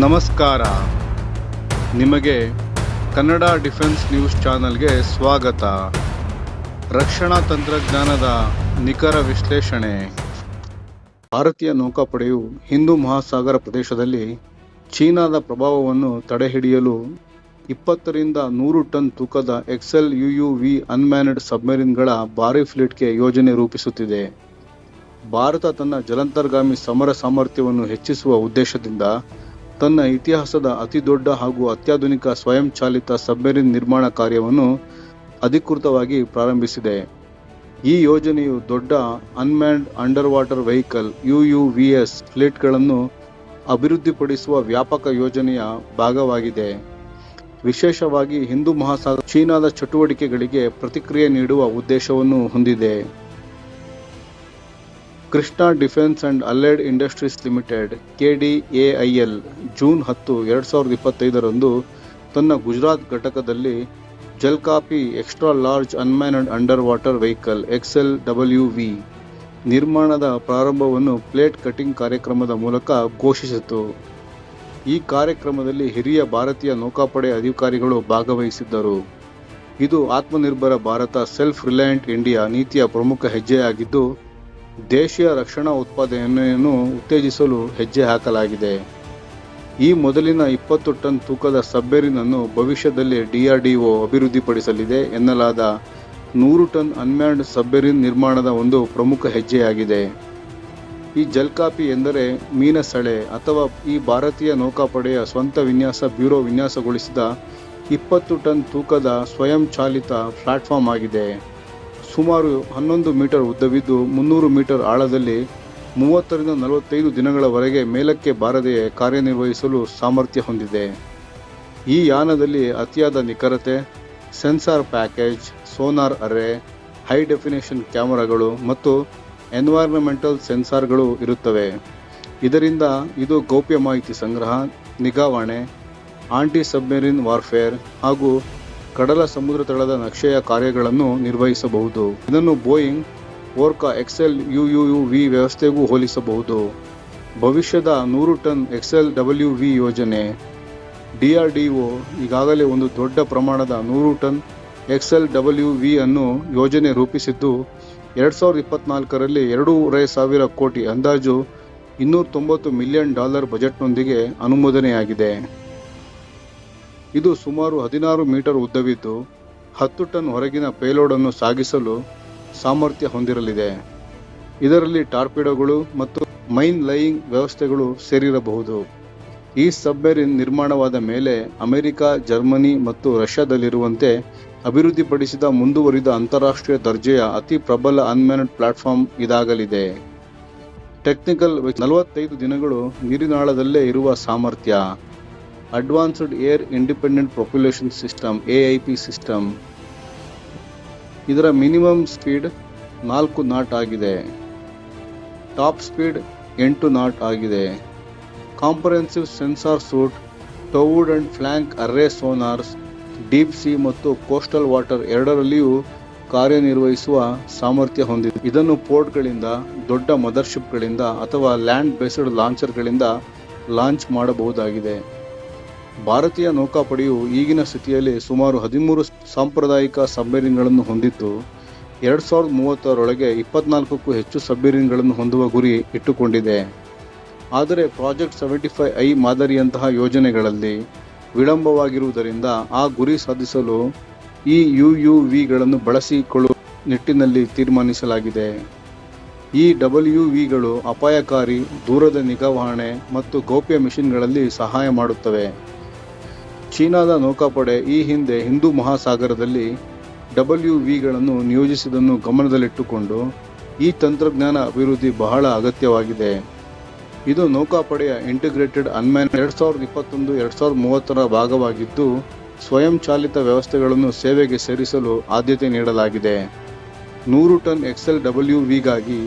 ನಮಸ್ಕಾರ. ನಿಮಗೆ Kannada defence news ಚಾನಲ್ಗೆ ಸ್ವಾಗತ. ರಕ್ಷಣಾ ತಂತ್ರಜ್ಞಾನದ ನಿಖರ ವಿಶ್ಲೇಷಣೆ. ಭಾರತೀಯ ನೌಕಾಪಡೆಯು ಹಿಂದೂ ಮಹಾಸಾಗರ ಪ್ರದೇಶದಲ್ಲಿ ಚೀನಾದ ಪ್ರಭಾವವನ್ನು ತಡೆಹಿಡಿಯಲು ಇಪ್ಪತ್ತರಿಂದ ನೂರು ಟನ್ ತೂಕದ ಎಕ್ಸೆಲ್ ಯು ವಿ ಅನ್ಮ್ಯಾನ್ಡ್ ಸಬ್ಮರೀನ್ಗಳ ಭಾರೀ ಫ್ಲೀಟ್ಗೆ ಯೋಜನೆ ರೂಪಿಸುತ್ತಿದೆ. ಭಾರತ ತನ್ನ ಜಲಂತರ್ಗಾಮಿ ಸಮರ ಸಾಮರ್ಥ್ಯವನ್ನು ಹೆಚ್ಚಿಸುವ ಉದ್ದೇಶದಿಂದ ತನ್ನ ಇತಿಹಾಸದ ಅತಿದೊಡ್ಡ ಹಾಗೂ ಅತ್ಯಾಧುನಿಕ ಸ್ವಯಂಚಾಲಿತ ಸಬ್ಮೆರಿನ್ ನಿರ್ಮಾಣ ಕಾರ್ಯವನ್ನು ಅಧಿಕೃತವಾಗಿ ಪ್ರಾರಂಭಿಸಿದೆ. ಈ ಯೋಜನೆಯು ದೊಡ್ಡ unmanned underwater vehicle U U V S ಫ್ಲೀಟ್ಗಳನ್ನು ಅಭಿವೃದ್ಧಿಪಡಿಸುವ ವ್ಯಾಪಕ ಯೋಜನೆಯ ಭಾಗವಾಗಿದೆ. ವಿಶೇಷವಾಗಿ ಹಿಂದೂ ಮಹಾಸಾಗರ, ಚೀನಾದ ಚಟುವಟಿಕೆಗಳಿಗೆ ಪ್ರತಿಕ್ರಿಯೆ ನೀಡುವ ಉದ್ದೇಶವನ್ನು ಹೊಂದಿದೆ. Krishna defence and allied industries limited K D A I L June ಹತ್ತು, ಎರಡು ಸಾವಿರದ ಇಪ್ಪತ್ತೈದರಂದು ತನ್ನ ಗುಜರಾತ್ ಘಟಕದಲ್ಲಿ Jalkapi extra large unmanned underwater vehicle XL W V ನಿರ್ಮಾಣದ ಪ್ರಾರಂಭವನ್ನು ಪ್ಲೇಟ್ ಕಟಿಂಗ್ ಕಾರ್ಯಕ್ರಮದ ಮೂಲಕ ಘೋಷಿಸಿತು. ಈ ಕಾರ್ಯಕ್ರಮದಲ್ಲಿ ಹಿರಿಯ ಭಾರತೀಯ ನೌಕಾಪಡೆ ಅಧಿಕಾರಿಗಳು ಭಾಗವಹಿಸಿದ್ದರು. ಇದು Atmanirbhar Bharat, self reliant India ನೀತಿಯ ಪ್ರಮುಖ ಹೆಜ್ಜೆಯಾಗಿದ್ದು ದೇಶೀಯ ರಕ್ಷಣಾ ಉತ್ಪಾದನೆಯನ್ನು ಉತ್ತೇಜಿಸಲು ಹೆಜ್ಜೆ ಹಾಕಲಾಗಿದೆ. ಈ ಮೊದಲಿನ ಇಪ್ಪತ್ತು ಟನ್ ತೂಕದ ಸಬ್ಮೆರಿನ್ ಅನ್ನು ಭವಿಷ್ಯದಲ್ಲಿ ಡಿಆರ್ಡಿಒ ಅಭಿವೃದ್ಧಿಪಡಿಸಲಿದೆ ಎನ್ನಲಾದ ನೂರು ಟನ್ ಅನ್ಮ್ಯಾನ್ಡ್ ಸಬ್ಮೆರಿನ್ ನಿರ್ಮಾಣದ ಒಂದು ಪ್ರಮುಖ ಹೆಜ್ಜೆಯಾಗಿದೆ. ಈ ಜಲ್ಕಾಪಿ ಎಂದರೆ ಮೀನಸೆಳೆ ಅಥವಾ ಈ ಭಾರತೀಯ ನೌಕಾಪಡೆಯ ಸ್ವಂತ ವಿನ್ಯಾಸ ಬ್ಯೂರೋ ವಿನ್ಯಾಸಗೊಳಿಸಿದ ಇಪ್ಪತ್ತು ಟನ್ ತೂಕದ ಸ್ವಯಂಚಾಲಿತ ಪ್ಲಾಟ್ಫಾರ್ಮ್ ಆಗಿದೆ. ಸುಮಾರು ಹನ್ನೊಂದು ಮೀಟರ್ ಉದ್ದವಿದ್ದು ಮುನ್ನೂರು ಮೀಟರ್ ಆಳದಲ್ಲಿ ಮೂವತ್ತರಿಂದ ನಲವತ್ತೈದು ದಿನಗಳವರೆಗೆ ಮೇಲಕ್ಕೆ ಬಾರದೆಯೇ ಕಾರ್ಯನಿರ್ವಹಿಸಲು ಸಾಮರ್ಥ್ಯ ಹೊಂದಿದೆ. ಈ ಯಾನದಲ್ಲಿ ಅತಿಯಾದ ನಿಖರತೆ, sensor package, sonar array high definition ಕ್ಯಾಮರಾಗಳು ಮತ್ತು ಎನ್ವೈರ್ಮೆಂಟಲ್ ಸೆನ್ಸಾರ್ಗಳು ಇರುತ್ತವೆ. ಇದರಿಂದ ಇದು ಗೌಪ್ಯ ಮಾಹಿತಿ ಸಂಗ್ರಹ, ನಿಗಾವಣೆ, ಆಂಟಿ ಸಬ್ಮೆರಿನ್ ವಾರ್ಫೇರ್ ಹಾಗೂ ಕಡಲ ಸಮುದ್ರ ತಳದ ನಕ್ಷೆಯ ಕಾರ್ಯಗಳನ್ನು ನಿರ್ವಹಿಸಬಹುದು. ಇದನ್ನು Boeing, Orca XL U V ವ್ಯವಸ್ಥೆಗೂ ಹೋಲಿಸಬಹುದು. ಭವಿಷ್ಯದ ನೂರು ಟನ್ ಎಕ್ಸೆಲ್ ಡಬ್ಲ್ಯೂ ವಿ ಯೋಜನೆ ಡಿಆರ್ಡಿಒ ಈಗಾಗಲೇ ಒಂದು ದೊಡ್ಡ ಪ್ರಮಾಣದ ನೂರು ಟನ್ ಎಕ್ಸೆಲ್ ಡಬ್ಲ್ಯೂ ವಿ ಅನ್ನು ಯೋಜನೆ ರೂಪಿಸಿದ್ದು, ಎರಡು ಸಾವಿರದ ಇಪ್ಪತ್ನಾಲ್ಕರಲ್ಲಿ ಎರಡೂವರೆ ಸಾವಿರ ಕೋಟಿ ಅಂದಾಜು ಇನ್ನೂರ ತೊಂಬತ್ತು ಮಿಲಿಯನ್ ಡಾಲರ್ ಬಜೆಟ್ನೊಂದಿಗೆ ಅನುಮೋದನೆಯಾಗಿದೆ. ಇದು ಸುಮಾರು ಹದಿನಾರು ಮೀಟರ್ ಉದ್ದವಿದ್ದು, ಹತ್ತು ಟನ್ ಹೊರಗಿನ ಪೇಲೋಡನ್ನು ಸಾಗಿಸಲು ಸಾಮರ್ಥ್ಯ ಹೊಂದಿರಲಿದೆ. ಇದರಲ್ಲಿ ಟಾರ್ಪಿಡೋಗಳು ಮತ್ತು ಮೈನ್ ಲೈಯಿಂಗ್ ವ್ಯವಸ್ಥೆಗಳು ಸೇರಿರಬಹುದು. ಈ ಸಬ್ಮೆರಿನ್ ನಿರ್ಮಾಣವಾದ ಮೇಲೆ ಅಮೆರಿಕ, ಜರ್ಮನಿ ಮತ್ತು ರಷ್ಯಾದಲ್ಲಿರುವಂತೆ ಅಭಿವೃದ್ಧಿಪಡಿಸಿದ ಮುಂದುವರಿದ ಅಂತಾರಾಷ್ಟ್ರೀಯ ದರ್ಜೆಯ ಅತಿ ಪ್ರಬಲ ಅನ್ಮ್ಯಾನ್ಡ್ ಪ್ಲಾಟ್ಫಾರ್ಮ್ ಇದಾಗಲಿದೆ. ಟೆಕ್ನಿಕಲ್ ನಲವತ್ತೈದು ದಿನಗಳು ನೀರಿನಾಳದಲ್ಲೇ ಇರುವ ಸಾಮರ್ಥ್ಯ. Advanced air independent propulsion system A I P system. ಇದರ ಮಿನಿಮಮ್ ಸ್ಪೀಡ್ ನಾಲ್ಕು ನಾಟ್ ಆಗಿದೆ. ಟಾಪ್ ಸ್ಪೀಡ್ ಎಂಟು ನಾಟ್ ಆಗಿದೆ. Comprehensive sensor suite, towed and flank array sonars, deep sea ಮತ್ತು ಕೋಸ್ಟಲ್ ವಾಟರ್ ಎರಡರಲ್ಲಿಯೂ ಕಾರ್ಯನಿರ್ವಹಿಸುವ ಸಾಮರ್ಥ್ಯ ಹೊಂದಿದೆ. ಇದನ್ನು ಪೋರ್ಟ್ಗಳಿಂದ, ದೊಡ್ಡ ಮದರ್ಶಿಪ್ಗಳಿಂದ ಅಥವಾ ಲ್ಯಾಂಡ್ ಬೇಸ್ಡ್ ಲಾಂಚರ್ಗಳಿಂದ ಲಾಂಚ್ ಮಾಡಬಹುದಾಗಿದೆ. ಭಾರತೀಯ ನೌಕಾಪಡೆಯು ಈಗಿನ ಸ್ಥಿತಿಯಲ್ಲಿ ಸುಮಾರು ಹದಿಮೂರು ಸಾಂಪ್ರದಾಯಿಕ ಸಬ್ಮೆರಿನ್ಗಳನ್ನು ಹೊಂದಿದ್ದು, ಎರಡು ಸಾವಿರದ ಮೂವತ್ತರೊಳಗೆ ಇಪ್ಪತ್ನಾಲ್ಕಕ್ಕೂ ಹೆಚ್ಚು ಸಬ್ಮೆರಿನ್ಗಳನ್ನು ಹೊಂದುವ ಗುರಿ ಇಟ್ಟುಕೊಂಡಿದೆ. ಆದರೆ ಪ್ರಾಜೆಕ್ಟ್ ಸೆವೆಂಟಿ ಫೈವ್ ಐ ಮಾದರಿಯಂತಹ ಯೋಜನೆಗಳಲ್ಲಿ ವಿಳಂಬವಾಗಿರುವುದರಿಂದ ಆ ಗುರಿ ಸಾಧಿಸಲು ಈ ಯು ಯು ವಿಗಳನ್ನು ಬಳಸಿಕೊಳ್ಳುವ ನಿಟ್ಟಿನಲ್ಲಿ ತೀರ್ಮಾನಿಸಲಾಗಿದೆ. ಈ ಡಬ್ಲ್ಯೂ ವಿಗಳು ಅಪಾಯಕಾರಿ, ದೂರದ ನಿಗಾವಹಣೆ ಮತ್ತು ಗೌಪ್ಯ ಮಿಷನ್ಗಳಲ್ಲಿ ಸಹಾಯ ಮಾಡುತ್ತವೆ. ಚೀನಾದ ನೌಕಾಪಡೆ ಈ ಹಿಂದೆ ಹಿಂದೂ ಮಹಾಸಾಗರದಲ್ಲಿ ಡಬ್ಲ್ಯೂ ವಿಗಳನ್ನು ನಿಯೋಜಿಸಿದ್ದನ್ನು ಗಮನದಲ್ಲಿಟ್ಟುಕೊಂಡು ಈ ತಂತ್ರಜ್ಞಾನ ಅಭಿವೃದ್ಧಿ ಬಹಳ ಅಗತ್ಯವಾಗಿದೆ. ಇದು ನೌಕಾಪಡೆಯ ಇಂಟಿಗ್ರೇಟೆಡ್ ಅನ್ಮ್ಯಾನ್ ಎರಡು ಸಾವಿರದ ಇಪ್ಪತ್ತೊಂದು ಎರಡು ಸಾವಿರದ ಮೂವತ್ತರ ಭಾಗವಾಗಿದ್ದು ಸ್ವಯಂಚಾಲಿತ ವ್ಯವಸ್ಥೆಗಳನ್ನು ಸೇವೆಗೆ ಸೇರಿಸಲು ಆದ್ಯತೆ ನೀಡಲಾಗಿದೆ. ನೂರು ಟನ್ ಎಕ್ಸೆಲ್ ಡಬ್ಲ್ಯೂ ವಿಗಾಗಿ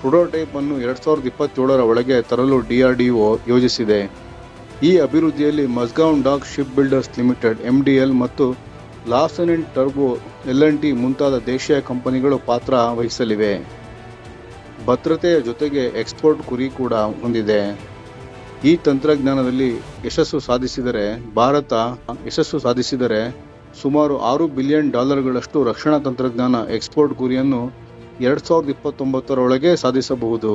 ಪ್ರೊಟೋಟೈಪ್ ಅನ್ನು ಎರಡು ಸಾವಿರದ ಇಪ್ಪತ್ತೇಳರ ಒಳಗೆ ತರಲು ಡಿಆರ್ಡಿಒ ಯೋಜಿಸಿದೆ. ಈ ಅಭಿವೃದ್ಧಿಯಲ್ಲಿ Mazagon dock ship builders limited, MDL ಮತ್ತು ಲಾಸನ್ ಅಂಡ್ ಟರ್ಬೋ ಎಲ್ ಎನ್ ಟಿ ಮುಂತಾದ ದೇಶೀಯ ಕಂಪನಿಗಳು ಪಾತ್ರ ವಹಿಸಲಿವೆ. ಭದ್ರತೆಯ ಜೊತೆಗೆ ಎಕ್ಸ್ಪೋರ್ಟ್ ಗುರಿ ಕೂಡ ಹೊಂದಿದೆ. ಈ ತಂತ್ರಜ್ಞಾನದಲ್ಲಿ ಯಶಸ್ಸು ಸಾಧಿಸಿದರೆ, ಭಾರತ ಯಶಸ್ಸು ಸಾಧಿಸಿದರೆ ಸುಮಾರು ಆರು ಬಿಲಿಯನ್ ಡಾಲರ್ಗಳಷ್ಟು ರಕ್ಷಣಾ ತಂತ್ರಜ್ಞಾನ ಎಕ್ಸ್ಪೋರ್ಟ್ ಗುರಿಯನ್ನು ಎರಡು ಸಾವಿರದ ಇಪ್ಪತ್ತೊಂಬತ್ತರೊಳಗೆ ಸಾಧಿಸಬಹುದು.